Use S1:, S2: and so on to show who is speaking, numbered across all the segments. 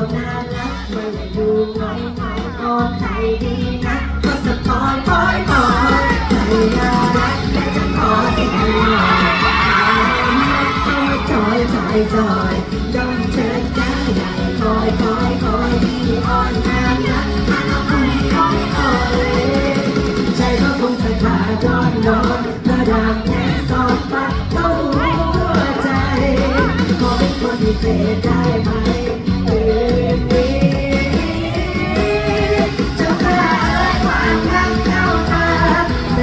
S1: ดน่ารักไม่ได้ดูน้อยน้อยก็ใครดีนะก็สปอยปอยปอยใครน่ารักและจะขอสิ่งหน่อยเอามาจอยจอยจอยจ้องเธอได้ใหญ่คอยคอยคอยดีอ่อนน่ารักคอยคอยคอยใจก็คงจะขาดร้อนร้อนระดับแค่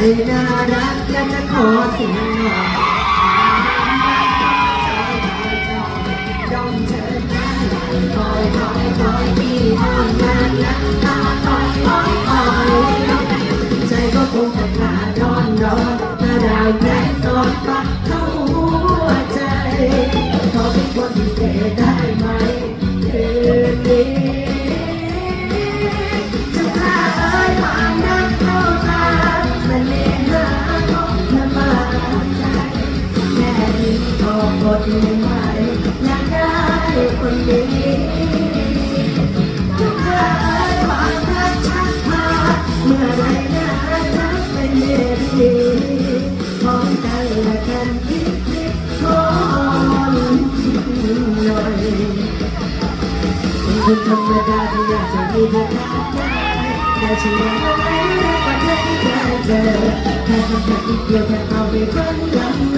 S1: น่ารักอยากจะขอสิ่งหน่อยยอมเชิญได้คอยคอยคอย ดไม่ไหวอยากได้คนดีทุกครั้งความรักชักพาเมื่อไรน่ารักเป็นเรื่องดีของใจและกันคิดคิดขอนหน่อยเป็นคนธรรมดาที่อยากจะมีเธอข้างกายแต่ฉันยังไม่ได้ปัจจัยที่ได้เจอแค่สัมผัสนิดเดียวแค่เอาไปฝันล